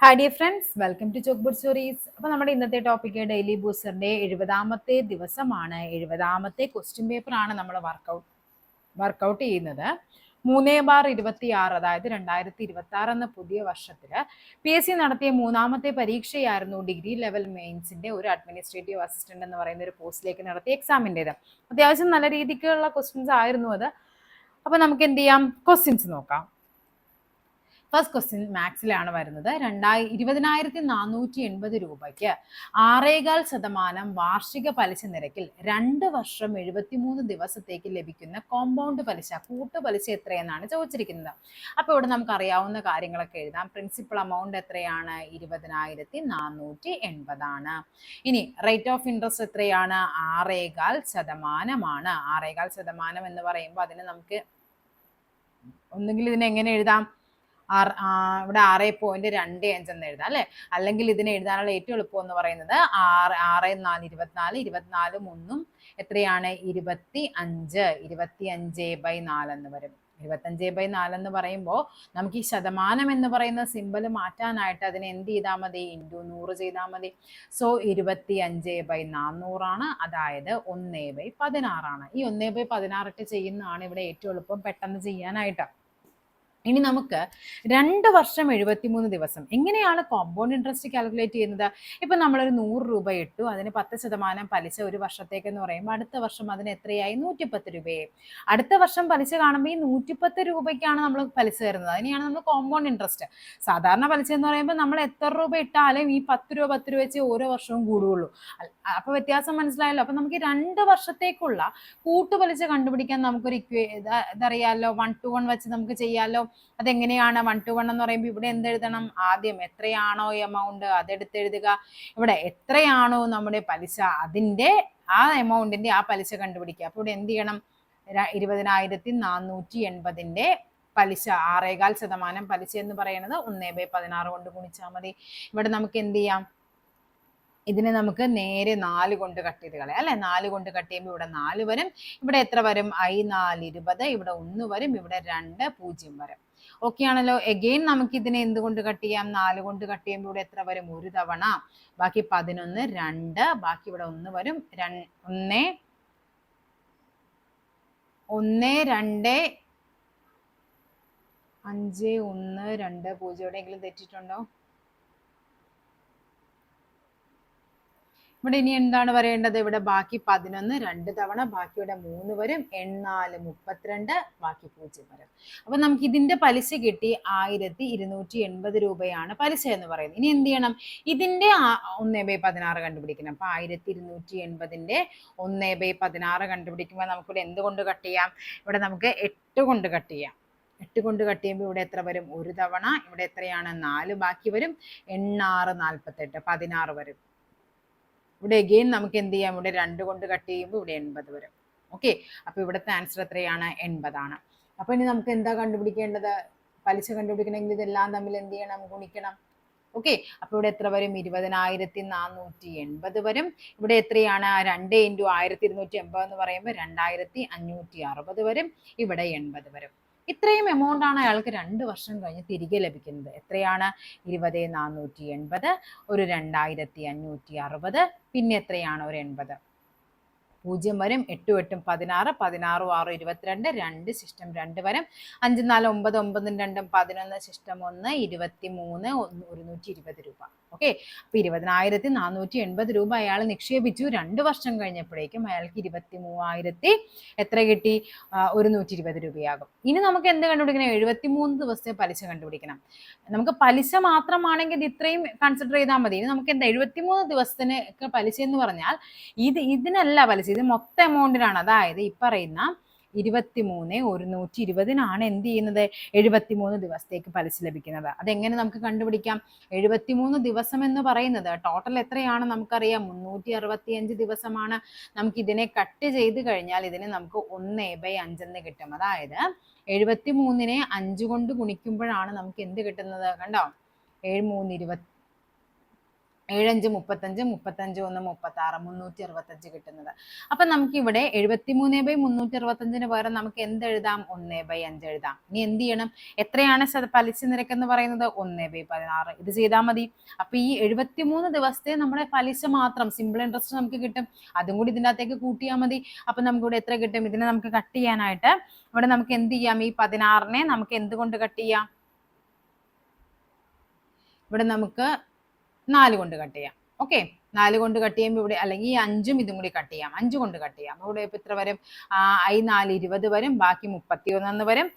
Hi dear friends welcome to chalk bud stories അപ്പോൾ നമ്മുടെ ഇന്നത്തെ ടോപ്പിക്ക് ഡെയിലി ബൂസ്റ്ററിന്റെ എഴുപതാമത്തെ ദിവസമാണ്. എഴുപതാമത്തെ ക്വസ്റ്റ്യൻ പേപ്പറാണ് നമ്മൾ വർക്കൗട്ട് വർക്കൗട്ട് ചെയ്യുന്നത്. മൂന്നേ ബാർ ഇരുപത്തി ആറ് അതായത് രണ്ടായിരത്തി ഇരുപത്തി ആറ് എന്ന പുതിയ വർഷത്തിൽ പി എസ് സി നടത്തിയ മൂന്നാമത്തെ പരീക്ഷയായിരുന്നു ഡിഗ്രി ലെവൽ മെയിൻസിന്റെ ഒരു അഡ്മിനിസ്ട്രേറ്റീവ് അസിസ്റ്റന്റ് എന്ന് പറയുന്ന ഒരു പോസ്റ്റിലേക്ക് നടത്തിയ എക്സാമിന്റേത് അത്യാവശ്യം നല്ല രീതിക്കുള്ള ക്വസ്റ്റ്യൻസ് ആയിരുന്നു അത്. അപ്പോൾ നമുക്ക് എന്ത് ചെയ്യാം? ക്വസ്റ്റ്യൻസ് നോക്കാം. ഫസ്റ്റ് ക്വസ്റ്റ്യൻ മാത്സിലാണ് വരുന്നത്. രണ്ടായി ഇരുപതിനായിരത്തി നാനൂറ്റി എൺപത് രൂപയ്ക്ക് ആറേകാൽ ശതമാനം വാർഷിക പലിശ നിരക്കിൽ രണ്ട് വർഷം എഴുപത്തിമൂന്ന് ദിവസത്തേക്ക് ലഭിക്കുന്ന കോമ്പൗണ്ട് പലിശ കൂട്ടു പലിശ എത്രയെന്നാണ് ചോദിച്ചിരിക്കുന്നത്. അപ്പോൾ ഇവിടെ നമുക്ക് അറിയാവുന്ന കാര്യങ്ങളൊക്കെ എഴുതാം. പ്രിൻസിപ്പൽ എമൗണ്ട് എത്രയാണ്? ഇരുപതിനായിരത്തി നാനൂറ്റി എൺപതാണ് ഇനി റേറ്റ് ഓഫ് ഇൻട്രസ്റ്റ് എത്രയാണ്? ആറേകാൽ ശതമാനമാണ്. ആറേകാൽ ശതമാനം എന്ന് പറയുമ്പോൾ അതിന് നമുക്ക് ഒന്നുകിൽ ഇതിനെങ്ങനെ എഴുതാം? ഇവിടെ ആറ് പോയിന്റ് രണ്ട് അഞ്ച് എന്ന് എഴുതാം അല്ലെ? അല്ലെങ്കിൽ ഇതിനെ എഴുതാനുള്ള ഏറ്റവും എളുപ്പം എന്ന് പറയുന്നത് ആറ് ആറ് നാല് ഇരുപത്തിനാല് ഇരുപത്തിനാലും ഒന്നും എത്രയാണ്? ഇരുപത്തി അഞ്ച് ഇരുപത്തി അഞ്ച് ബൈ നാലെന്ന് വരും ഇരുപത്തഞ്ച് ബൈ എന്ന് പറയുമ്പോൾ നമുക്ക് ഈ ശതമാനം എന്ന് പറയുന്ന സിമ്പൽ മാറ്റാനായിട്ട് അതിനെ എന്ത് ചെയ്താൽ മതി? ഇന്റു നൂറ് ചെയ്താൽ മതി. സോ ഇരുപത്തി അഞ്ച് ബൈ നാന്നൂറാണ്. അതായത് ഒന്നേ ബൈ പതിനാറാണ്. ഈ ഒന്നേ ബൈ പതിനാറിട്ട് ചെയ്യുന്നതാണ് ഇവിടെ ഏറ്റവും എളുപ്പം പെട്ടെന്ന് ചെയ്യാനായിട്ട്. ഇനി നമുക്ക് രണ്ട് വർഷം എഴുപത്തിമൂന്ന് ദിവസം. എങ്ങനെയാണ് കോമ്പൗണ്ട് ഇൻട്രസ്റ്റ് കാൽക്കുലേറ്റ് ചെയ്യുന്നത്? ഇപ്പം നമ്മളൊരു നൂറ് രൂപ ഇട്ടു അതിന് പത്ത് ശതമാനം പലിശ ഒരു വർഷത്തേക്ക് എന്ന് പറയുമ്പോൾ അടുത്ത വർഷം അതിന് എത്രയായി? നൂറ്റിപ്പത്ത് രൂപയെ അടുത്ത വർഷം പലിശ കാണുമ്പോൾ ഈ നൂറ്റിപ്പത്ത് രൂപയ്ക്കാണ് നമ്മൾ പലിശ തരുന്നത് അതിനെയാണ് നമ്മൾ കോമ്പൗണ്ട് ഇൻട്രസ്റ്റ് സാധാരണ പലിശ എന്ന് പറയുമ്പോൾ നമ്മൾ എത്ര രൂപ ഇട്ടാലും ഈ പത്ത് രൂപ പത്ത് രൂപ വെച്ച് ഓരോ വർഷവും കൂടുകയുള്ളൂ. അപ്പോൾ വ്യത്യാസം മനസ്സിലായല്ലോ? അപ്പം നമുക്ക് രണ്ട് വർഷത്തേക്കുള്ള കൂട്ടുപലിശ കണ്ടുപിടിക്കാൻ നമുക്കൊരു ഇക്വേ ഇതറിയാലോ? വൺ ടു വൺ വെച്ച് നമുക്ക് ചെയ്യാമല്ലോ അതെങ്ങനെയാണ് വൺ ടു വൺ എന്ന് പറയുമ്പോൾ ഇവിടെ എന്തെഴുതണം ആദ്യം എത്രയാണോ എമൗണ്ട് അതെടുത്ത് എഴുതുക. ഇവിടെ എത്രയാണോ നമ്മുടെ പലിശ അതിന്റെ ആ എമൗണ്ടിന്റെ ആ പലിശ കണ്ടുപിടിക്കുക. അപ്പോൾ ഇവിടെ എന്ത് ചെയ്യണം? ഇരുപതിനായിരത്തി നാനൂറ്റി എൺപതിന്റെ പലിശ ആറേകാൽ ശതമാനം പലിശ എന്ന് പറയുന്നത് ഒന്നേ ബൈ പതിനാറ് കൊണ്ട് ഗുണിച്ചാൽ മതി. ഇവിടെ നമുക്ക് എന്ത് ചെയ്യാം? ഇതിനെ നമുക്ക് നേരെ നാല് കൊണ്ട് കട്ട് ചെയ്ത് കളയാം. അല്ലെ? നാല് കൊണ്ട് കട്ട് ചെയ്യുമ്പോൾ ഇവിടെ നാല് വരും. ഇവിടെ എത്ര വരും? ഐ നാല് ഇരുപത് ഇവിടെ ഒന്ന് വരും ഇവിടെ രണ്ട് പൂജ്യം വരും. ഓക്കെ ആണല്ലോ എഗെയിൻ നമുക്ക് ഇതിനെ എന്തുകൊണ്ട് കട്ട് ചെയ്യാം? നാല് കൊണ്ട് കട്ട് ചെയ്യുമ്പോൾ ഇവിടെ എത്ര വരും? ഒരു തവണ. ബാക്കി പതിനൊന്ന് രണ്ട്. ബാക്കി ഇവിടെ ഒന്ന് വരും. ഒന്ന്. ഒന്ന് രണ്ട്. അഞ്ച് ഒന്ന് രണ്ട്. പൂജ്യം എവിടെയെങ്കിലും തെറ്റിട്ടുണ്ടോ? ഇവിടെ ഇനി എന്താണ് പറയേണ്ടത്? ഇവിടെ ബാക്കി പതിനൊന്ന് രണ്ട് തവണ ബാക്കി ഇവിടെ മൂന്ന് വരും. എണ്ണാൽ മുപ്പത്തിരണ്ട് ബാക്കി പൂജ്യം വരും. അപ്പൊ നമുക്ക് ഇതിന്റെ പലിശ കിട്ടി ആയിരത്തി ഇരുന്നൂറ്റി എൺപത് രൂപയാണ് പലിശ എന്ന് പറയുന്നത്. ഇനി എന്ത് ചെയ്യണം? ഇതിന്റെ ഒന്നേ ബൈ പതിനാറ് കണ്ടുപിടിക്കണം. അപ്പൊ ആയിരത്തി ഇരുന്നൂറ്റി എൺപതിന്റെ ഒന്നേ ബൈ പതിനാറ് കണ്ടുപിടിക്കുമ്പോൾ നമുക്കിവിടെ എന്ത് കൊണ്ട് കട്ട് ചെയ്യാം? ഇവിടെ നമുക്ക് എട്ട് കൊണ്ട് കട്ട് ചെയ്യാം. എട്ട് കൊണ്ട് കട്ട് ചെയ്യുമ്പോൾ ഇവിടെ എത്ര വരും? ഒരു തവണ. ഇവിടെ എത്രയാണ്? നാല്. ബാക്കി വരും. എണ്ണാറ് നാൽപ്പത്തെട്ട്. പതിനാറ് വരും. ഇവിടെ എഗെയിൻ നമുക്ക് എന്ത് ചെയ്യാം? ഇവിടെ രണ്ട് കൊണ്ട് കട്ട് ചെയ്യുമ്പോൾ ഇവിടെ എൺപത് വരും. ഓക്കെ അപ്പോൾ ഇവിടുത്തെ ആൻസർ എത്രയാണ്? എൺപതാണ്. അപ്പോൾ ഇനി നമുക്ക് എന്താ കണ്ടുപിടിക്കേണ്ടത്? പലിശ കണ്ടുപിടിക്കണമെങ്കിൽ ഇതെല്ലാം തമ്മിൽ എന്ത് ചെയ്യണം? ഗുണിക്കണം. ഓക്കെ അപ്പോൾ ഇവിടെ എത്ര വരും? ഇരുപതിനായിരത്തി നാനൂറ്റി എൺപത് വരും. ഇവിടെ എത്രയാണ്? രണ്ട് ഇന്റു ആയിരത്തി ഇരുന്നൂറ്റി എൺപത് എന്ന് പറയുമ്പോൾ രണ്ടായിരത്തി അഞ്ഞൂറ്റി അറുപത് വരും. ഇവിടെ എൺപത് വരും. ഇത്രയും എമൗണ്ട് ആണ് അയാൾക്ക് രണ്ട് വർഷം കഴിഞ്ഞ് തിരികെ ലഭിക്കുന്നത്. എത്രയാണ്? ഇരുപത് നാനൂറ്റി എൺപത് ഒരു രണ്ടായിരത്തി അഞ്ഞൂറ്റി അറുപത് പിന്നെ എത്രയാണ്? ഒരു എൺപത്. പൂജ്യം വരും എട്ടും എട്ടും പതിനാറ് പതിനാറും ആറും ഇരുപത്തിരണ്ട് രണ്ട് സിസ്റ്റം രണ്ട് വരും. അഞ്ച് നാല് ഒമ്പത് ഒമ്പതും രണ്ടും പതിനൊന്ന് സിസ്റ്റം ഒന്ന് ഇരുപത്തി മൂന്ന് ഒരുന്നൂറ്റി ഇരുപത് രൂപ. ഓക്കെ അപ്പൊ ഇരുപതിനായിരത്തി നാനൂറ്റി എൺപത് രൂപ അയാൾ നിക്ഷേപിച്ചു. രണ്ട് വർഷം കഴിഞ്ഞപ്പോഴേക്കും അയാൾക്ക് ഇരുപത്തി മൂവായിരത്തി എത്ര കിട്ടി? ഒരു നൂറ്റി ഇരുപത് രൂപയാകും. ഇനി നമുക്ക് എന്ത് കണ്ടുപിടിക്കണം? എഴുപത്തി മൂന്ന് ദിവസത്തെ പലിശ കണ്ടുപിടിക്കണം. നമുക്ക് പലിശ മാത്രമാണെങ്കിൽ ഇത് ഇത്രയും കൺസിഡർ ചെയ്താൽ മതി. ഇനി നമുക്ക് എന്താ എഴുപത്തി മൂന്ന് ദിവസത്തിന് പലിശ എന്ന് പറഞ്ഞാൽ ഇത് ഇതിനല്ല പലിശ. ഇത് മൊത്തം എമൗണ്ടിനാണ്. അതായത് ഈ പറയുന്ന ഇരുപത്തി മൂന്ന് ഒരുന്നൂറ്റി ഇരുപതിനാണ് എന്ത് ചെയ്യുന്നത്? എഴുപത്തിമൂന്ന് ദിവസത്തേക്ക് പലിശ ലഭിക്കുന്നത്. അതെങ്ങനെ നമുക്ക് കണ്ടുപിടിക്കാം? എഴുപത്തിമൂന്ന് ദിവസം എന്ന് പറയുന്നത് ടോട്ടൽ എത്രയാണ് നമുക്കറിയാം? മുന്നൂറ്റി അറുപത്തിയഞ്ച് ദിവസമാണ്. നമുക്ക് ഇതിനെ കട്ട് ചെയ്ത് കഴിഞ്ഞാൽ ഇതിന് നമുക്ക് ഒന്ന് ബൈ അഞ്ചെന്ന് കിട്ടും. അതായത് എഴുപത്തി മൂന്നിനെ അഞ്ച് കൊണ്ട് ഗുണിക്കുമ്പോഴാണ് നമുക്ക് എന്ത് കിട്ടുന്നത്? കണ്ടോ? ഏഴ് മൂന്ന് ഇരുപത്തി ഏഴഞ്ച് മുപ്പത്തഞ്ച് മുപ്പത്തഞ്ച് ഒന്ന് മുപ്പത്തി ആറ് മുന്നൂറ്റി അറുപത്തഞ്ച് കിട്ടുന്നത്. അപ്പൊ നമുക്ക് ഇവിടെ എഴുപത്തി മൂന്ന് ബൈ മുന്നൂറ്റി അറുപത്തഞ്ചിന് പകരം നമുക്ക് എന്ത് എഴുതാം? ഒന്ന് ബൈ അഞ്ച് എഴുതാം. ഇനി എന്ത് ചെയ്യണം? എത്രയാണ് പലിശ നിരക്ക് എന്ന് പറയുന്നത്? ഒന്ന് ബൈ പതിനാറ്. ഇത് ചെയ്താൽ മതി. അപ്പൊ ഈ എഴുപത്തി മൂന്ന് ദിവസത്തെ നമ്മുടെ പലിശ മാത്രം സിമ്പിൾ ഇൻട്രസ്റ്റ് നമുക്ക് കിട്ടും. അതും കൂടി ഇതിന്റെ അകത്തേക്ക് കൂട്ടിയാൽ മതി. അപ്പൊ നമുക്ക് ഇവിടെ എത്ര കിട്ടും? ഇതിനെ നമുക്ക് കട്ട് ചെയ്യാനായിട്ട് ഇവിടെ നമുക്ക് എന്ത് ചെയ്യാം? ഈ പതിനാറിനെ നമുക്ക് എന്തുകൊണ്ട് കട്ട് ചെയ്യാം? ഇവിടെ നമുക്ക് നാല് കൊണ്ട് കട്ട് ചെയ്യാം. ഓക്കെ നാല് കൊണ്ട് കട്ട് ചെയ്യുമ്പോൾ ഇവിടെ അല്ലെങ്കിൽ ഈ അഞ്ചും ഇതും കൂടി കട്ട് ചെയ്യാം. അഞ്ച് കൊണ്ട് കട്ട് ചെയ്യാം. ഇവിടെ ഇപ്പം ഇത്ര വരും? ഐ നാല് ഇരുപത് വരും. ബാക്കി മുപ്പത്തി ഒന്ന് വരും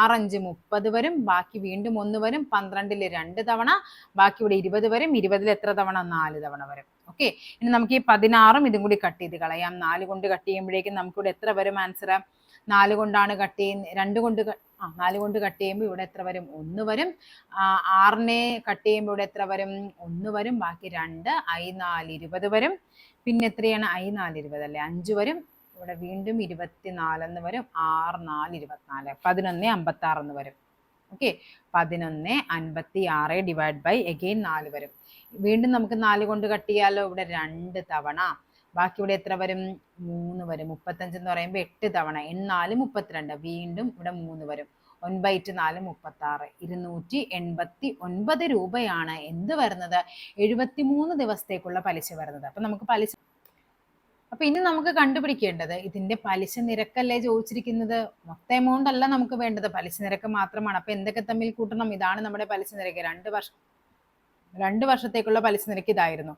ആറഞ്ച് മുപ്പത് വരും. ബാക്കി വീണ്ടും ഒന്ന് വരും. പന്ത്രണ്ടിൽ രണ്ട് തവണ. ബാക്കി ഇവിടെ ഇരുപത് വരും. ഇരുപതിൽ എത്ര തവണ? നാല് തവണ വരും. ഓക്കെ ഇനി നമുക്ക് ഈ പതിനാറും ഇതും കൂടി കട്ട് ചെയ്ത് കളയാം. നാല് കൊണ്ട് കട്ട് ചെയ്യുമ്പോഴേക്കും നമുക്കിവിടെ എത്ര വരും? ആൻസർ നാല് കൊണ്ടാണ് കട്ട് ചെയ്യുന്നത്. രണ്ട് കൊണ്ട് ആ നാല് കൊണ്ട് കട്ട് ചെയ്യുമ്പോൾ ഇവിടെ എത്ര വരും? ഒന്ന് വരും. ആറിനെ കട്ട് ചെയ്യുമ്പോൾ ഇവിടെ എത്ര വരും? ഒന്ന് വരും. ബാക്കി രണ്ട് ഐ നാല് ഇരുപത് വരും. പിന്നെ എത്രയാണ്? ഐ നാല് ഇരുപത് അല്ലേ? അഞ്ച് വരും. ഇവിടെ വീണ്ടും ഇരുപത്തിനാലെന്ന് വരും. ആറ് നാല് ഇരുപത്തിനാല്. പതിനൊന്ന് അമ്പത്തി ആറെന്ന് വരും. ഓക്കെ പതിനൊന്ന് അൻപത്തി ആറ് ഡിവൈഡ് ബൈ എഗെയിൻ നാല് വരും. വീണ്ടും നമുക്ക് നാല് കൊണ്ട് കട്ട് ചെയ്യാലോ? ഇവിടെ രണ്ട് തവണ. ബാക്കി ഇവിടെ എത്ര വരും? മൂന്ന് വരും. മുപ്പത്തഞ്ച് എന്ന് പറയുമ്പോൾ എട്ട് തവണ. എണ്ണാൽ മുപ്പത്തിരണ്ട്. വീണ്ടും ഇവിടെ മൂന്ന് വരും. ഒൻപത് നാല് മുപ്പത്തി ആറ് ഇരുന്നൂറ്റി എൺപത്തി ഒൻപത് രൂപയാണ് എന്ത് വരുന്നത്? എഴുപത്തി മൂന്ന് ദിവസത്തേക്കുള്ള പലിശ വരുന്നത്. അപ്പൊ നമുക്ക് പലിശ അപ്പൊ ഇനി നമുക്ക് കണ്ടുപിടിക്കേണ്ടത് ഇതിന്റെ പലിശ നിരക്കല്ലേ ചോദിച്ചിരിക്കുന്നത്? മൊത്തം എമൗണ്ട് അല്ല നമുക്ക് വേണ്ടത്. പലിശ നിരക്ക് മാത്രമാണ്. അപ്പൊ എന്തൊക്കെ തമ്മിൽ കൂട്ടണം? ഇതാണ് നമ്മുടെ പലിശ നിരക്ക്. രണ്ട് വർഷം രണ്ട് വർഷത്തേക്കുള്ള പലിശ നിരക്ക് ഇതായിരുന്നു.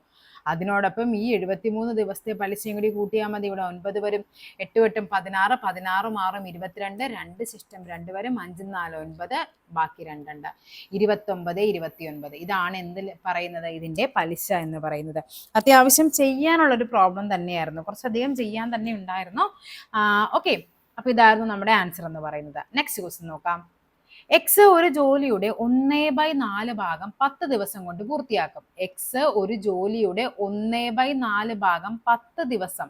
അതിനോടൊപ്പം ഈ എഴുപത്തിമൂന്ന് ദിവസത്തെ പലിശയും കൂടി കൂട്ടിയാൽ മതി. ഇവിടെ ഒൻപത് വരും എട്ട് എട്ടും പതിനാറ് പതിനാറും ആറും ഇരുപത്തിരണ്ട് രണ്ട് സിസ്റ്റം രണ്ട് വരും അഞ്ചും നാല് ഒൻപത് ബാക്കി രണ്ടുണ്ട് ഇരുപത്തൊമ്പത് ഇരുപത്തിയൊൻപത്. ഇതാണ് എന്ത് പറയുന്നത്? ഇതിന്റെ പലിശ എന്ന് പറയുന്നത്. അത്യാവശ്യം ചെയ്യാനുള്ള ഒരു പ്രോബ്ലം തന്നെയായിരുന്നു. കുറച്ചധികം ചെയ്യാൻ തന്നെ ഉണ്ടായിരുന്നു. ഓക്കെ അപ്പൊ ഇതായിരുന്നു നമ്മുടെ ആൻസർ എന്ന് പറയുന്നത്. നെക്സ്റ്റ് ക്വസ്റ്റ്യൻ നോക്കാം. എക്സ് ഒരു ജോലിയുടെ ഒന്നേ ബൈ നാല് ഭാഗം പത്ത് ദിവസം കൊണ്ട് പൂർത്തിയാക്കും. എക്സ് ഒരു ജോലിയുടെ ഒന്നേ ബൈ നാല് ഭാഗം പത്ത് ദിവസം.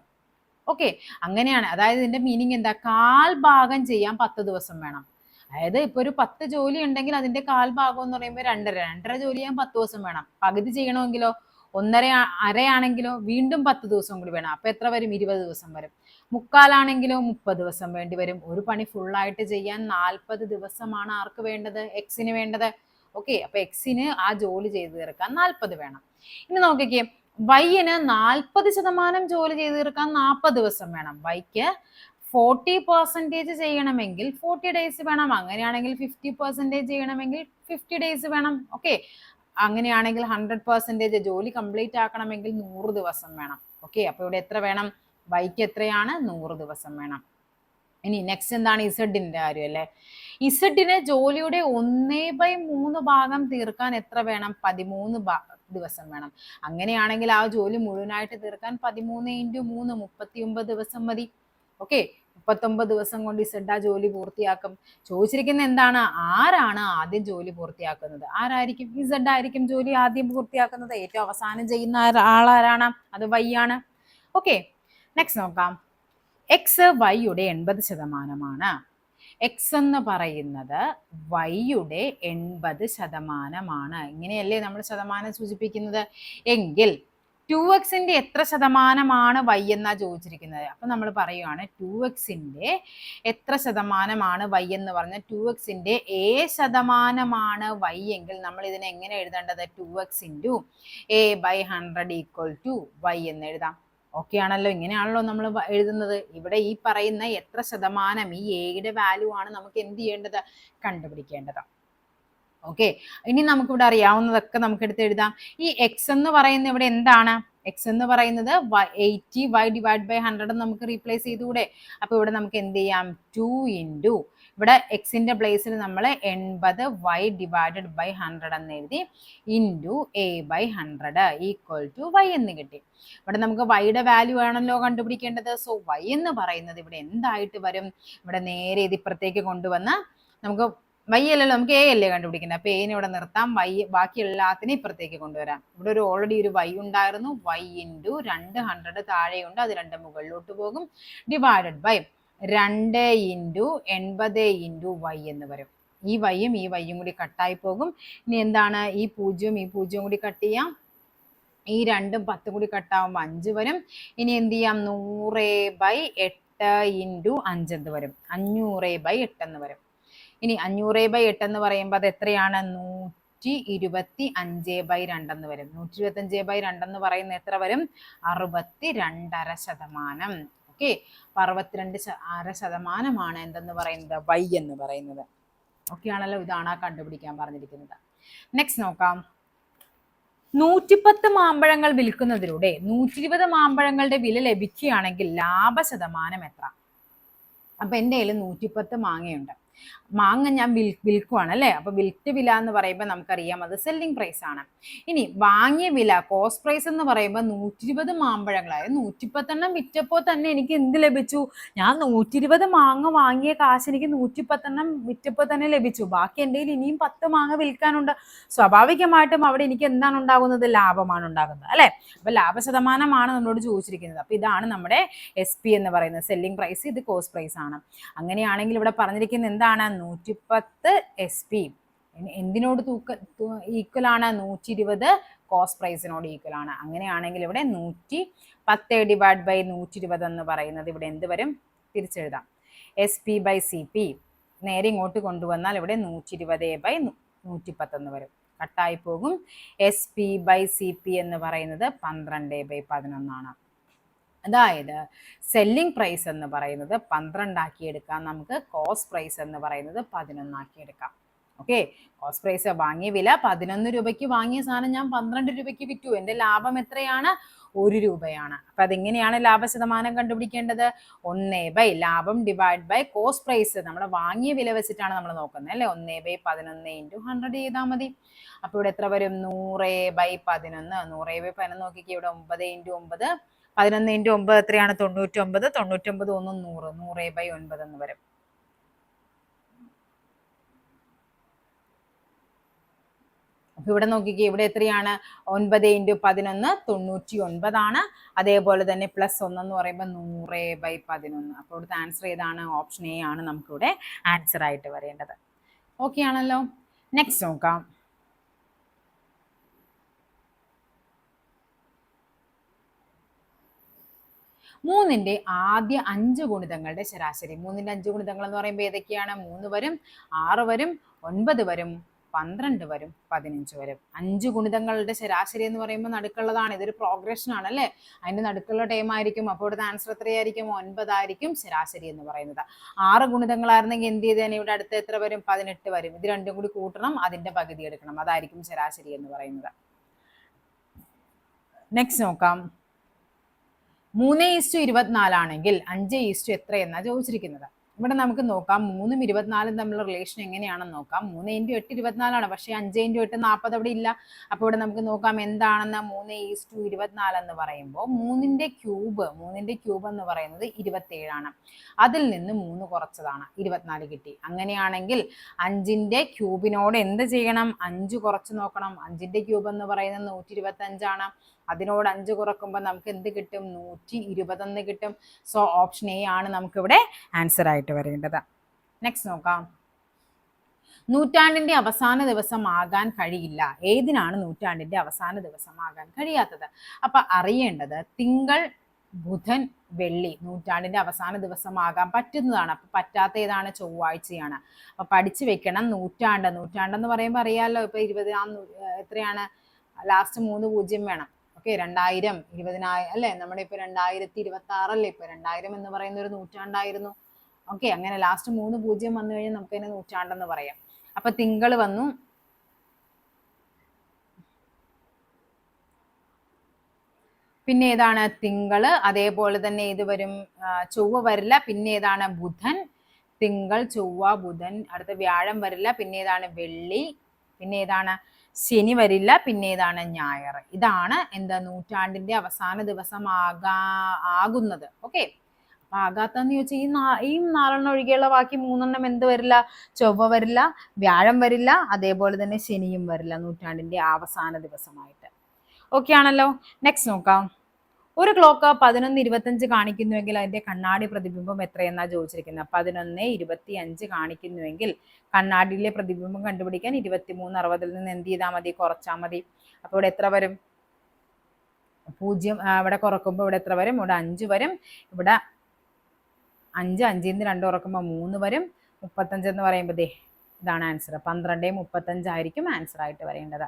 ഓക്കെ അങ്ങനെയാണ്. അതായത് ഇതിന്റെ മീനിങ് എന്താ? കാൽ ഭാഗം ചെയ്യാൻ പത്ത് ദിവസം വേണം. അതായത് ഇപ്പൊ ഒരു പത്ത് ജോലി ഉണ്ടെങ്കിൽ അതിന്റെ കാൽ ഭാഗം എന്ന് പറയുമ്പോൾ രണ്ടര. രണ്ടര ജോലി ചെയ്യാൻ പത്ത് ദിവസം വേണം. പകുതി ചെയ്യണമെങ്കിലോ? ഒന്നര അരയാണെങ്കിലോ വീണ്ടും പത്ത് ദിവസം കൂടി വേണം. അപ്പൊ എത്ര വരും? ഇരുപത് ദിവസം വരും. മുക്കാലാണെങ്കിലോ മുപ്പത് ദിവസം വേണ്ടി വരും. ഒരു പണി ഫുള്ളായിട്ട് ചെയ്യാൻ നാൽപ്പത് ദിവസമാണ് ആർക്ക് വേണ്ടത്? എക്സിന് വേണ്ടത്. ഓക്കെ അപ്പൊ എക്സിന് ആ ജോലി ചെയ്തു തീർക്കാൻ നാൽപ്പത് വേണം. ഇനി നോക്കിക്കേ വൈന് നാൽപ്പത് ശതമാനം ജോലി ചെയ്തു തീർക്കാൻ നാൽപ്പത് ദിവസം വേണം. വൈക്ക് ഫോർട്ടി പെർസെന്റേജ് ചെയ്യണമെങ്കിൽ ഫോർട്ടി ഡേയ്സ് വേണം. അങ്ങനെയാണെങ്കിൽ ഫിഫ്റ്റി പെർസെന്റേജ് ചെയ്യണമെങ്കിൽ ഫിഫ്റ്റി ഡേയ്സ് വേണം. ഓക്കെ അങ്ങനെയാണെങ്കിൽ ഹൺഡ്രഡ് പെർസെന്റേജ് ജോലി കംപ്ലീറ്റ് ആക്കണമെങ്കിൽ നൂറ് ദിവസം വേണം. ഓക്കെ അപ്പോൾ ഇവിടെ എത്ര വേണം? വൈക്ക് എത്രയാണ്? നൂറ് ദിവസം വേണം. ഇനി നെക്സ്റ്റ് എന്താണ്? ഇസഡിന്റെ കാര്യം അല്ലേ? ഇസഡിന് ജോലിയുടെ ഒന്നേ ബൈ മൂന്ന് ഭാഗം തീർക്കാൻ എത്ര വേണം? പതിമൂന്ന് ദിവസം വേണം. അങ്ങനെയാണെങ്കിൽ ആ ജോലി മുഴുവനായിട്ട് തീർക്കാൻ പതിമൂന്ന് ഇന്റു മൂന്ന് മുപ്പത്തി ഒമ്പത് ദിവസം മതി. ഓക്കെ മുപ്പത്തൊമ്പത് ദിവസം കൊണ്ട് ഇസഡ് ആ ജോലി പൂർത്തിയാക്കും. ചോദിച്ചിരിക്കുന്ന എന്താണ്? ആരാണ് ആദ്യം ജോലി പൂർത്തിയാക്കുന്നത്? ആരായിരിക്കും ഇസഡ് ആയിരിക്കും ജോലി ആദ്യം പൂർത്തിയാക്കുന്നത്? ഏറ്റവും അവസാനം ചെയ്യുന്ന ആളാരാണ്? അത് വൈ ആണ്. ഓക്കെ നെക്സ്റ്റ് നോക്കാം. എക്സ് വൈയുടെ എൺപത് ശതമാനമാണ്. എക്സ് എന്ന് പറയുന്നത് വൈയുടെ എൺപത് ശതമാനമാണ്. ഇങ്ങനെയല്ലേ നമ്മൾ ശതമാനം സൂചിപ്പിക്കുന്നത്? എങ്കിൽ ടു എക്സിന്റെ എത്ര ശതമാനമാണ് വൈ എന്നാ ചോദിച്ചിരിക്കുന്നത്? അപ്പൊ നമ്മൾ പറയുവാണ് ടു എക്സിന്റെ എത്ര ശതമാനമാണ് വൈ എന്ന് പറഞ്ഞാൽ ടു എക്സിന്റെ എ ശതമാനമാണ് വൈ എങ്കിൽ നമ്മൾ ഇതിനെ എങ്ങനെ എഴുതേണ്ടത്? Two x into a by hundred equal to y എന്ന് എഴുതാം. ഓക്കെ ആണല്ലോ? ഇങ്ങനെയാണല്ലോ നമ്മൾ എഴുതുന്നത്. ഇവിടെ ഈ പറയുന്ന എത്ര ശതമാനം ഈ എയുടെ വാല്യൂ ആണ് നമുക്ക് എന്ത് ചെയ്യേണ്ടത്? കണ്ടുപിടിക്കേണ്ടത്. ഓക്കെ ഇനി നമുക്കിവിടെ അറിയാവുന്നതൊക്കെ നമുക്ക് എടുത്ത് എഴുതാം. ഈ എക്സ് എന്ന് പറയുന്ന ഇവിടെ എന്താണ്? എക്സ് എന്ന് പറയുന്നത് eighty y divide by hundred നമുക്ക് റീപ്ലേസ് ചെയ്തുകൂടെ? അപ്പൊ ഇവിടെ നമുക്ക് എന്ത് ചെയ്യാം? ടു ഇന്റു ഇവിടെ എക്സിന്റെ പ്ലേസിൽ നമ്മൾ എൺപത് വൈ ഡിവൈഡഡ് ബൈ ഹൺഡ്രഡ് എന്ന് എഴുതി into a by hundred equal to y എന്ന് കിട്ടി. ഇവിടെ നമുക്ക് വൈയുടെ വാല്യൂ ആണല്ലോ കണ്ടുപിടിക്കേണ്ടത്. സോ വൈ എന്ന് പറയുന്നത് ഇവിടെ എന്തായിട്ട് വരും? ഇവിടെ നേരെ ഇത് ഇപ്പുറത്തേക്ക് കൊണ്ടുവന്ന് നമുക്ക് വൈ അല്ലല്ലോ നമുക്ക് എ അല്ലേ കണ്ടുപിടിക്കുന്നത് അപ്പൊ എനെ ഇവിടെ നിർത്താം. വൈ ബാക്കി എല്ലാത്തിനും ഇപ്പുറത്തേക്ക് കൊണ്ടുവരാം. ഇവിടെ ഒരു ഓൾറെഡി ഒരു വൈ ഉണ്ടായിരുന്നു. വൈ ഇന്റു രണ്ട് ഹൺഡ്രഡ് താഴെയുണ്ട്. അത് രണ്ട് മുകളിലോട്ട് പോകും. ഡിവൈഡഡ് ബൈ രണ്ട് ഇന്റു എൺപത് ഇന്റു വൈ എന്ന് വരും. ഈ വൈയും ഈ വൈയും കൂടി കട്ടായി പോകും. ഇനി എന്താണ്? ഈ പൂജ്യവും ഈ പൂജ്യവും കൂടി കട്ട് ചെയ്യാം. ഈ രണ്ടും പത്ത് കൂടി കട്ടാവുമ്പോൾ അഞ്ച് വരും. ഇനി എന്ത് ചെയ്യാം? നൂറ് ബൈ എട്ട് ഇന്റു അഞ്ചെന്ന് വരും? അഞ്ഞൂറ് ബൈ എട്ടെന്ന് വരും. ഇനി അഞ്ഞൂറ് ബൈ എട്ട് എന്ന് പറയുമ്പോൾ അത് എത്രയാണ്? നൂറ്റി ഇരുപത്തി അഞ്ച് ബൈ രണ്ടെന്ന് വരും. നൂറ്റി ഇരുപത്തി അഞ്ച് ബൈ രണ്ടെന്ന് പറയുന്ന എത്ര വരും? അറുപത്തി രണ്ടര ശതമാനം. ഓക്കെ അപ്പൊ അറുപത്തിരണ്ട് അര ശതമാനമാണ് എന്തെന്ന് പറയുന്നത്? വൈ എന്ന് പറയുന്നത്. ഓക്കെ ആണല്ലോ? ഇതാണ് കണ്ടുപിടിക്കാൻ പറഞ്ഞിരിക്കുന്നത്. നെക്സ്റ്റ് നോക്കാം. നൂറ്റിപ്പത്ത് മാമ്പഴങ്ങൾ വിൽക്കുന്നതിലൂടെ നൂറ്റി ഇരുപത് മാമ്പഴങ്ങളുടെ വില ലഭിക്കുകയാണെങ്കിൽ ലാഭശതമാനം എത്ര? അപ്പൊ എന്റെ കയ്യിൽ നൂറ്റിപ്പത്ത് മാങ്ങയുണ്ട്. മാങ്ങ ഞാൻ വിൽ വിൽക്കുവാണ് അല്ലേ അപ്പൊ വിൽറ്റ് വില എന്ന് പറയുമ്പോൾ നമുക്കറിയാം അത് സെല്ലിംഗ് പ്രൈസ് ആണ്. ഇനി വാങ്ങിയ വില കോസ്റ്റ് പ്രൈസ് എന്ന് പറയുമ്പോൾ നൂറ്റി ഇരുപത് മാമ്പഴങ്ങളായ നൂറ്റിപ്പത്തെണ്ണം വിറ്റപ്പോൾ തന്നെ എനിക്ക് എന്ത് ലഭിച്ചു? ഞാൻ നൂറ്റി ഇരുപത് മാങ്ങ വാങ്ങിയ കാശ് എനിക്ക് നൂറ്റിപ്പത്തെണ്ണം വിറ്റപ്പോൾ തന്നെ ലഭിച്ചു. ബാക്കി എന്റെ കയ്യിൽ ഇനിയും പത്ത് മാങ്ങ വിൽക്കാനുണ്ട്. സ്വാഭാവികമായിട്ടും അവിടെ എനിക്ക് എന്താണ് ഉണ്ടാകുന്നത്? ലാഭമാണ് ഉണ്ടാകുന്നത് അല്ലേ? അപ്പൊ ലാഭ ശതമാനമാണ് നമ്മളോട് ചോദിച്ചിരിക്കുന്നത്. അപ്പൊ ഇതാണ് നമ്മുടെ എസ് പി എന്ന് പറയുന്നത്. സെല്ലിംഗ് പ്രൈസ് ഇത് കോസ്റ്റ് പ്രൈസ് ആണ്. അങ്ങനെയാണെങ്കിൽ ഇവിടെ പറഞ്ഞിരിക്കുന്നത് എന്താണ്? നൂറ്റിപ്പത്ത് എസ് പി എന്തിനോട് തൂക്ക ഈക്വൽ ആണ്? നൂറ്റി ഇരുപത് കോസ്റ്റ് പ്രൈസിനോട് ഈക്വൽ ആണ്. അങ്ങനെയാണെങ്കിൽ ഇവിടെ നൂറ്റി പത്ത് ഡിവൈഡ് ബൈ നൂറ്റി ഇരുപത് എന്ന് പറയുന്നത് ഇവിടെ എന്ത് വരും? തിരിച്ചെഴുതാം. S P by C P നേരെ ഇങ്ങോട്ട് കൊണ്ടുവന്നാൽ ഇവിടെ നൂറ്റി ഇരുപത് ബൈ നൂറ്റിപ്പത്ത് എന്ന് വരും. കട്ടായി പോകും. S P by C P എന്ന് പറയുന്നത് പന്ത്രണ്ട് ബൈ പതിനൊന്നാണ്. അതായത് സെല്ലിംഗ് പ്രൈസ് എന്ന് പറയുന്നത് പന്ത്രണ്ടാക്കി എടുക്കാം നമുക്ക് കോസ്റ്റ് പ്രൈസ് എന്ന് പറയുന്നത് പതിനൊന്നാക്കി എടുക്കാം ഓക്കെ കോസ്റ്റ് പ്രൈസ് വാങ്ങിയ വില പതിനൊന്ന് രൂപയ്ക്ക് വാങ്ങിയ സാധനം ഞാൻ പന്ത്രണ്ട് രൂപയ്ക്ക് വിറ്റു. എന്റെ ലാഭം എത്രയാണ്? ഒരു രൂപയാണ്. അപ്പൊ അതെങ്ങനെയാണ് ലാഭ ശതമാനം കണ്ടുപിടിക്കേണ്ടത്? ഒന്നേ ബൈ ലാഭം ഡിവൈഡ് ബൈ കോസ്റ്റ് പ്രൈസ് നമ്മൾ വാങ്ങിയ വില വെച്ചിട്ടാണ് നമ്മൾ നോക്കുന്നത് അല്ലേ? ഒന്നേ ബൈ പതിനൊന്ന് ഇന്റു ഹൺഡ്രഡ് ചെയ്താൽ മതി. അപ്പോൾ ഇവിടെ എത്ര വരും? നൂറ് ബൈ പതിനൊന്ന്. നൂറ് ബൈ പതിനൊന്ന് നോക്കിക്കേ. ഇവിടെ ഒമ്പത് ഇന്റു ഒമ്പത് പതിനൊന്ന് ഇന്റു ഒമ്പത് എത്രയാണ്? തൊണ്ണൂറ്റൊമ്പത്. തൊണ്ണൂറ്റൊമ്പത് ഒന്നും നൂറ്. നൂറ് ബൈ ഒൻപത് എന്ന് വരും. അപ്പൊ ഇവിടെ നോക്കിക്കേ ഇവിടെ എത്രയാണ്? ഒൻപത് ഇന്റു പതിനൊന്ന് തൊണ്ണൂറ്റി ഒൻപതാണ് അതേപോലെ തന്നെ പ്ലസ് ഒന്നെന്ന് പറയുമ്പോൾ നൂറ് ബൈ പതിനൊന്ന്. അപ്പോൾ ഇവിടുത്തെ ആൻസർ ഏതാണ്? ഓപ്ഷൻ എ ആണ് നമുക്കിവിടെ ആൻസർ ആയിട്ട് വരേണ്ടത്. ഓക്കെ ആണല്ലോ? നെക്സ്റ്റ് നോക്കാം. മൂന്നിന്റെ ആദ്യ അഞ്ച് ഗുണിതങ്ങളുടെ ശരാശരി. മൂന്നിന്റെ അഞ്ച് ഗുണിതങ്ങൾ എന്ന് പറയുമ്പോൾ ഏതൊക്കെയാണ്? മൂന്ന് വരും ആറ് വരും ഒൻപത് വരും പന്ത്രണ്ട് വരും പതിനഞ്ച് വരും. അഞ്ച് ഗുണിതങ്ങളുടെ ശരാശരി എന്ന് പറയുമ്പോൾ നടുക്കുള്ളതാണ്. ഇതൊരു പ്രോഗ്രഷൻ ആണ് അല്ലേ? അതിന്റെ നടുക്കുള്ള ടൈം ആയിരിക്കും. അപ്പോൾ ഇവിടുത്തെ ആൻസർ എത്രയായിരിക്കും? ഒൻപതായിരിക്കും ശരാശരി എന്ന് പറയുന്നത്. ആറ് ഗുണിതങ്ങളായിരുന്നെങ്കിൽ എന്ത് ചെയ്തേനെ ഇവിടെ അടുത്ത് എത്ര വരും? പതിനെട്ട് വരും. ഇത് രണ്ടും കൂടി കൂട്ടണം. അതിന്റെ പകുതി എടുക്കണം. അതായിരിക്കും ശരാശരി എന്ന് പറയുന്നത്. നെക്സ്റ്റ് നോക്കാം. മൂന്ന് ഈസ്റ്റു ഇരുപത്തിനാലാണെങ്കിൽ അഞ്ച് ഈസ്റ്റു എത്ര എന്നാ ചോദിച്ചിരിക്കുന്നത്. ഇവിടെ നമുക്ക് നോക്കാം. മൂന്നും ഇരുപത്തിനാലും തമ്മിലുള്ള റിലേഷൻ എങ്ങനെയാണെന്ന് നോക്കാം. മൂന്ന് ഇന്റു എട്ട് ഇരുപത്തിനാലാണ്. പക്ഷേ അഞ്ച് ഇന്റു എട്ട് നാൽപ്പത് അവിടെ ഇല്ല. അപ്പോൾ ഇവിടെ നമുക്ക് നോക്കാം എന്താണെന്ന് മൂന്ന് ഈസ്റ്റു ഇരുപത്തിനാല് എന്ന് പറയുമ്പോൾ മൂന്നിന്റെ ക്യൂബ് മൂന്നിന്റെ ക്യൂബ് എന്ന് പറയുന്നത് ഇരുപത്തേഴാണ് അതിൽ നിന്ന് മൂന്ന് കുറച്ചതാണ്. ഇരുപത്തിനാല് കിട്ടി. അങ്ങനെയാണെങ്കിൽ അഞ്ചിന്റെ ക്യൂബിനോട് എന്ത് ചെയ്യണം? അഞ്ച് കുറച്ച് നോക്കണം. അഞ്ചിന്റെ ക്യൂബ് എന്ന് പറയുന്നത് നൂറ്റി ഇരുപത്തി അഞ്ചാണ് അതിനോട് അഞ്ച് കുറക്കുമ്പോൾ നമുക്ക് എന്ത് കിട്ടും? നൂറ്റി ഇരുപതെന്ന് കിട്ടും. സോ ഓപ്ഷൻ എ ആണ് നമുക്കിവിടെ ആൻസർ ആയിട്ട് വരേണ്ടത്. നെക്സ്റ്റ് നോക്കാം. നൂറ്റാണ്ടിന്റെ അവസാന ദിവസം ആകാൻ കഴിയില്ല. ഏതിനാണ് നൂറ്റാണ്ടിന്റെ അവസാന ദിവസം ആകാൻ കഴിയാത്തത്? അപ്പൊ അറിയേണ്ടത് തിങ്കൾ ബുധൻ വെള്ളി നൂറ്റാണ്ടിന്റെ അവസാന ദിവസം ദിവസമാകാൻ പറ്റുന്നതാണ്. അപ്പൊ പറ്റാത്ത ഏതാണ്? ചൊവ്വാഴ്ചയാണ്. അപ്പൊ പഠിച്ചു വെക്കണം നൂറ്റാണ്ട്. നൂറ്റാണ്ടെന്ന് പറയുമ്പോൾ അറിയാലോ? ഇപ്പൊ ഇരുപതാം എത്രയാണ്? ലാസ്റ്റ് മൂന്ന് പൂജ്യം വേണം. ഓക്കെ രണ്ടായിരം ഇരുപതിനായിരം അല്ലേ? നമ്മുടെ ഇപ്പൊ രണ്ടായിരത്തി ഇരുപത്തി ആറല്ലേ ഇപ്പൊ? രണ്ടായിരം എന്ന് പറയുന്ന ഒരു നൂറ്റാണ്ടായിരുന്നു. ഓക്കെ അങ്ങനെ ലാസ്റ്റ് മൂന്ന് പൂജ്യം വന്നു കഴിഞ്ഞാൽ നമുക്ക് അതിനെ നൂറ്റാണ്ടെന്ന് പറയാം. അപ്പൊ തിങ്കൾ വന്നു. പിന്നെ ഏതാണ്? തിങ്കൾ അതേപോലെ തന്നെ ഇത് വരും ചൊവ്വ വരില്ല പിന്നെ ഏതാണ്? ബുധൻ. തിങ്കൾ ചൊവ്വ ബുധൻ. അടുത്ത വ്യാഴം വരില്ല പിന്നെ ഏതാണ്? വെള്ളി. പിന്നെ ഏതാണ്? ശനി വരില്ല പിന്നെ ഏതാണ് ഞായർ. ഇതാണ് എന്താ നൂറ്റാണ്ടിന്റെ അവസാന ദിവസം ആകാ ആകുന്നത്. ഓക്കെ? അപ്പൊ ആകാത്തെന്ന് ചോദിച്ചാൽ ഈ നാ ഈ നാലെണ്ണം ഒഴികെയുള്ള ബാക്കി മൂന്നെണ്ണം എന്ത് വരില്ല? ചൊവ്വ വരില്ല വ്യാഴം വരില്ല അതേപോലെ തന്നെ ശനിയും വരില്ല നൂറ്റാണ്ടിന്റെ അവസാന ദിവസമായിട്ട്. ഓക്കെ ആണല്ലോ? നെക്സ്റ്റ് നോക്കാം. ഒരു ക്ലോക്ക് പതിനൊന്ന് ഇരുപത്തഞ്ച് കാണിക്കുന്നുവെങ്കിൽ അതിന്റെ കണ്ണാടി പ്രതിബിംബം എത്രയെന്നാ ചോദിച്ചിരിക്കുന്നത്? പതിനൊന്ന് ഇരുപത്തി അഞ്ച് കാണിക്കുന്നുവെങ്കിൽ കണ്ണാടിയിലെ പ്രതിബിംബം കണ്ടുപിടിക്കാൻ ഇരുപത്തി മൂന്ന് അറുപതിൽ നിന്ന് എന്ത് ചെയ്താൽ മതി? കുറച്ചാൽ മതി. അപ്പോൾ ഇവിടെ എത്ര വരും? പൂജ്യം ഇവിടെ കുറക്കുമ്പോൾ ഇവിടെ എത്ര വരും? ഇവിടെ അഞ്ച് വരും. ഇവിടെ അഞ്ച് അഞ്ചിൽ നിന്ന് രണ്ട് കുറക്കുമ്പോൾ മൂന്ന് വരും. മുപ്പത്തഞ്ച് എന്ന് പറയുമ്പോൾ ദേ ഇതാണ് ആൻസർ. പന്ത്രണ്ട് മുപ്പത്തഞ്ചായിരിക്കും ആൻസർ ആയിട്ട് വരേണ്ടത്.